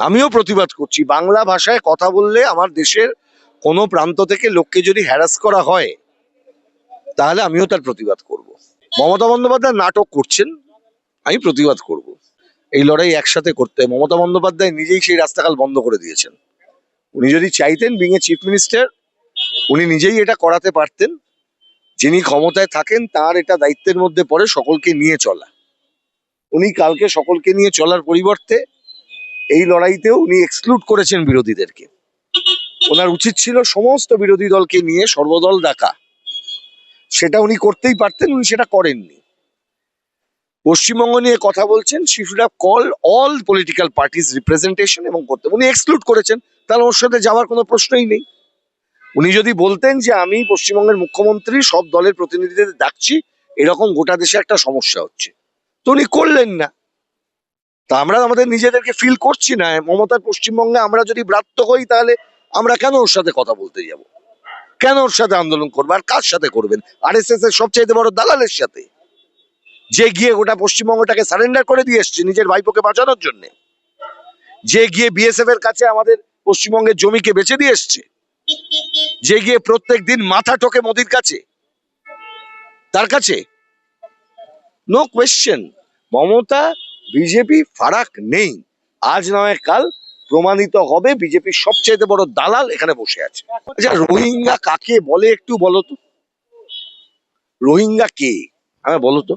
আমিও প্রতিবাদ করছি। বাংলা ভাষায় কথা বললে আমার দেশের কোনো প্রান্ত থেকে লোককে যদি হ্যারাস করা হয়, তাহলে আমিও তার প্রতিবাদ করব। মমতা বন্দ্যোপাধ্যায় নাটক করছেন, আমি প্রতিবাদ করব। এই লড়াই একসাথে করতে। মমতা বন্দ্যোপাধ্যায় নিজেই সেই রাস্তাকাল বন্ধ করে দিয়েছেন। উনি যদি চাইতেন বিং এ চিফ মিনিস্টার উনি নিজেই এটা করাতে পারতেন। যিনি ক্ষমতায় থাকেন, তার এটা দায়িত্বের মধ্যে পড়ে সকলকে নিয়ে চলা। উনি কালকে সকলকে নিয়ে চলার পরিবর্তে এই লড়াইতেও উনি এক্সক্লুড করেছেন বিরোধীদেরকে। ওনার উচিত ছিল সমস্ত বিরোধী দলকে নিয়ে সর্বদল ডাকা। সেটা উনি করতেই পারতেন, উনি সেটা করেননি। পশ্চিমবঙ্গ নিয়ে কথা বলছেন শিশুরা call all political parties representation এবং করতে, উনি এক্সক্লুড করেছেন, তাহলে ওর সাথে যাওয়ার কোনো প্রশ্নই নেই। উনি যদি বলতেন যে আমি পশ্চিমবঙ্গের মুখ্যমন্ত্রী, সব দলের প্রতিনিধিদের ডাকছি, এরকম গোটা দেশে একটা সমস্যা হচ্ছে। তো উনি করলেন না। তা আমরা আমাদের নিজেদেরকে ফিল করছি না। মমতার পশ্চিমবঙ্গে আমরা যদি ব্রাত্য হই, তাহলে আমরা কেন ওর সাথে কথা বলতে যাব? কেন ওর সাথে আন্দোলন করব? আর কার সাথে করবেন? আর এস এস এর সবচেয়ে বড় দালালের সাথে। যে গিয়ে গোটা পশ্চিমবঙ্গটাকে সারেন্ডার করে দিয়ে এসছে নিজের ভাইপোকে বাঁচানোর জন্য। যে গিয়ে বিএসএফ এর কাছে আমাদের পশ্চিমবঙ্গের জমিকে বেচে দিয়ে এসছে। যে গিয়ে প্রত্যেক দিন মাথা ঠোকে মোদির কাছে। তার কাছে? নো কোয়েশ্চেন মমতা বিজেপি ফারাক নেই। আজ নয় কাল প্রমাণিত হবে বিজেপির সবচেয়ে বড় দালাল এখানে বসে আছে। আচ্ছা রোহিঙ্গা কাকে বলে একটু বলো তো? রোহিঙ্গা কে? আমি বলো তো।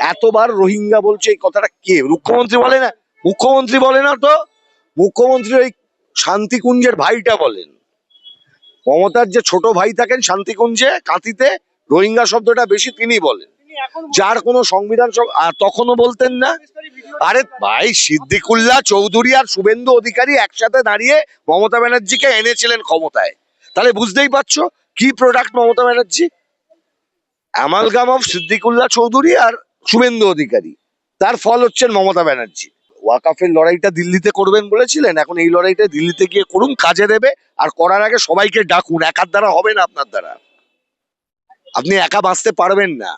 এতবার রোহিঙ্গা বলছে এই কথাটা কে? মুখ্যমন্ত্রী বলে না? মুখ্যমন্ত্রী বলে না তো? মুখ্যমন্ত্রী ওই শান্তিকুঞ্জের ভাইটা বলেন। মমতার যে ছোট ভাই থাকেন শান্তিকুঞ্জে, কাঁথিতে, রোহিঙ্গা শব্দটা বেশি তিনি বলেন। যার কোনো সংবিধান তখনও বলতেন না। আরে ভাই সিদ্দিকুল্লাহ চৌধুরী আর শুভেন্দু অধিকারী একসাথে দাঁড়িয়ে মমতা ব্যানার্জিকে এনেছিলেন ক্ষমতায়। তাহলে বুঝতেই পারছ কি product Mamata Banerjee? Amalgam of Siddiqullah Chowdhury আর শুভেন্দু অধিকারী। তার ফল হচ্ছেন মমতা ব্যানার্জি। ওয়াকাফের লড়াইটা দিল্লিতে করবেন বলেছিলেন এখন এই লড়াইটা দিল্লিতে গিয়ে করুন কাজে দেবে আর করার আগে সবাইকে ডাকুন একার দ্বারা হবে না আপনার দ্বারা। আপনি একা বাঁচতে পারবেন না।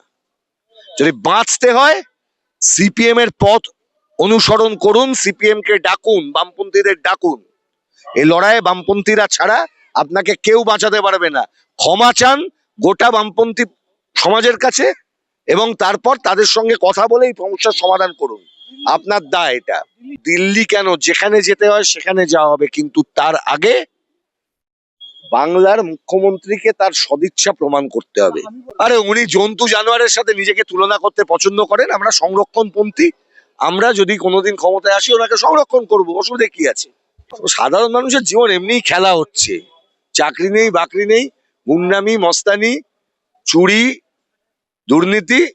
যদি বাঁচতে হয় সিপিএম এর পথ অনুসরণ করুন সিপিএম কে ডাকুন, বামপন্থীদের ডাকুন। এই লড়াইয়ে বামপন্থীরা ছাড়া আপনাকে কেউ বাঁচাতে পারবে না। ক্ষমা চান গোটা বামপন্থী সমাজের কাছে এবং তারপর তাদের সঙ্গে কথা বলে এই সমস্যার সমাধান করুন। আপনার দা এটা। দিল্লি কেন? যেখানে যেতে হয় সেখানে যাওয়া হবে, কিন্তু তার আগে বাংলার মুখ্যমন্ত্রীকে তার সদিচ্ছা প্রমাণ করতে হবে। আরে উনি জন্তু জানোয়ারের সাথে নিজেকে তুলনা করতে পছন্দ করেন আমরা সংরক্ষণপন্থী। আমরা যদি কোনোদিন ক্ষমতায় আসি ওনাকে সংরক্ষণ করব অসুবিধা কি আছে? সাধারণ মানুষের জীবন এমনিই খেলা হচ্ছে। চাকরি নেই বাকরি নেই গুন্ডামি মস্তানি চুরি দুর্নীতি